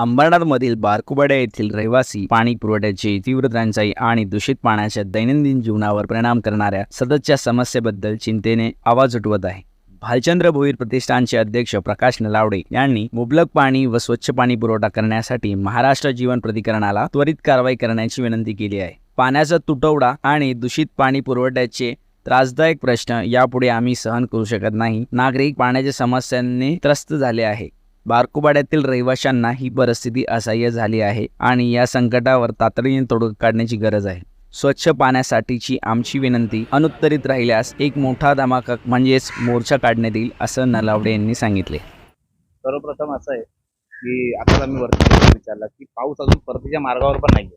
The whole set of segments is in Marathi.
अंबरनाथमधील बारकुबाड्या येथील रहिवासी पाणी पुरवठ्याची तीव्र टंचाई आणि दूषित पाण्याच्या दैनंदिन जीवनावर परिणाम करणाऱ्या सततच्या समस्येबद्दल चिंतेने आवाज उठवत आहे. भालचंद्र भोईर प्रतिष्ठानचे अध्यक्ष प्रकाश नलावडे यांनी मुबलक पाणी व स्वच्छ पाणी पुरवठा करण्यासाठी महाराष्ट्र जीवन प्राधिकरणाला त्वरित कारवाई करण्याची विनंती केली आहे. पाण्याचा तुटवडा आणि दूषित पाणी पुरवठ्याचे त्रासदायक प्रश्न यापुढे आम्ही सहन करू शकत नाही. नागरिक पाण्याच्या समस्यांनी त्रस्त झाले आहे बारकुबाड्यातील रहिवाशांना ही परिस्थिती असह्य झाली आहे आणि या संकटावर तातडीने तोडगा काढण्याची गरज आहे. स्वच्छ पाण्यासाठीची आमची विनंती अनुत्तरित राहिल्यास एक मोठा धमाका म्हणजेच मोर्चा काढण्यात येईल असं नलावडे यांनी सांगितले. सर्वप्रथम असं आहे की आता आम्ही वरती विचारला की पाऊस अजून परतीच्या मार्गावर पण नाही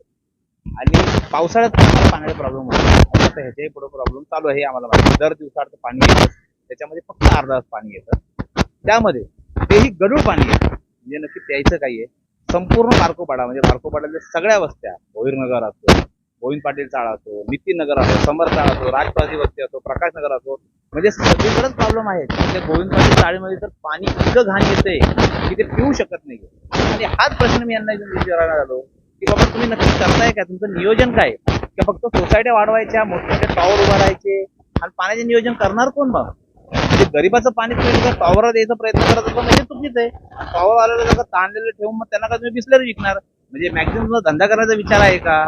आणि पावसाळ्यात पाण्याचा प्रॉब्लेम होतो. आता ह्याच्याही पुढे प्रॉब्लेम चालू आहे आम्हाला माहिती दर दिवसाआड पाणी येतं त्याच्यामध्ये फक्त अर्धा तास पाणी येतं. त्यामध्ये तेही गडूळ पाणी आहे. म्हणजे नक्की प्यायचं काही आहे. संपूर्ण बारकोपाडा म्हणजे बारकोपाड्यातल्या सगळ्या वस्त्या भोईरनगर असतो गोविंद पाटील चाळ असो नितीन नगर असो समर्थ चाळ असो राजप्रासी वस्ती असो प्रकाश नगर असो म्हणजे सगळीकडेच प्रॉब्लेम आहे. म्हणजे गोविंद पाटील चाळीमध्ये तर पाणी इतकं घाण येते की ते पिऊ शकत नाही. आणि हाच प्रश्न मी यांना विचारायला आलो की बाबा तुम्ही नक्की करताय का तुमचं नियोजन काय? की फक्त सोसायट्या वाढवायच्या मोठमोठे टॉवर उभारायचे आणि पाण्याचे नियोजन करणार कोण मग? म्हणजे गरीबाचं पाणी तुम्ही जर द्यायचा प्रयत्न करत असाल म्हणजे चुकीच आहे. पॉवर आलेलं जर ताणलेलं ठेवून मग त्यांना का तुम्ही बिसलेलं विकणार? म्हणजे मॅक्झिमम धंदा करायचा विचार आहे का?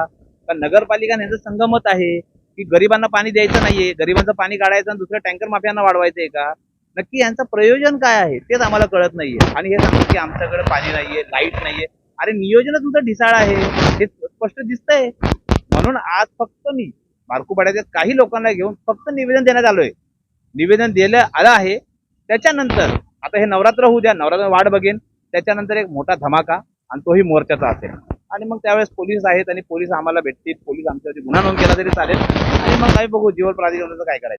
का नगरपालिका यांचं संगमत आहे की गरिबांना पाणी द्यायचं नाहीये गरिबांचं पाणी काढायचं आणि दुसऱ्या टँकर माफियांना आहे का? नक्की यांचं प्रयोजन काय आहे तेच आम्हाला कळत नाहीये. आणि हे सांगतो की आमच्याकडे पाणी नाहीये लाइट नाहीये. अरे नियोजनच तुमचं ढिसाळ आहे. हे स्पष्ट दिसतंय. म्हणून आज फक्त मी बारकुपाड्याच्या काही लोकांना घेऊन फक्त निवेदन देण्यात आलोय. निवेदन दिलं आलं आहे. त्याच्यानंतर आता हे नवरात्र होऊ द्या नवरात्र वाट बघेन. त्याच्यानंतर एक मोठा धमाका आणि तोही मोर्चाचा असेल. आणि मग त्यावेळेस पोलीस आहेत आणि पोलीस आम्हाला भेटतील. पोलीस आमच्यावरती गुन्हा नोंद केला तरी चालेल. आणि मग काही बघू जीवन प्राधिकरणाचं काय करायचं.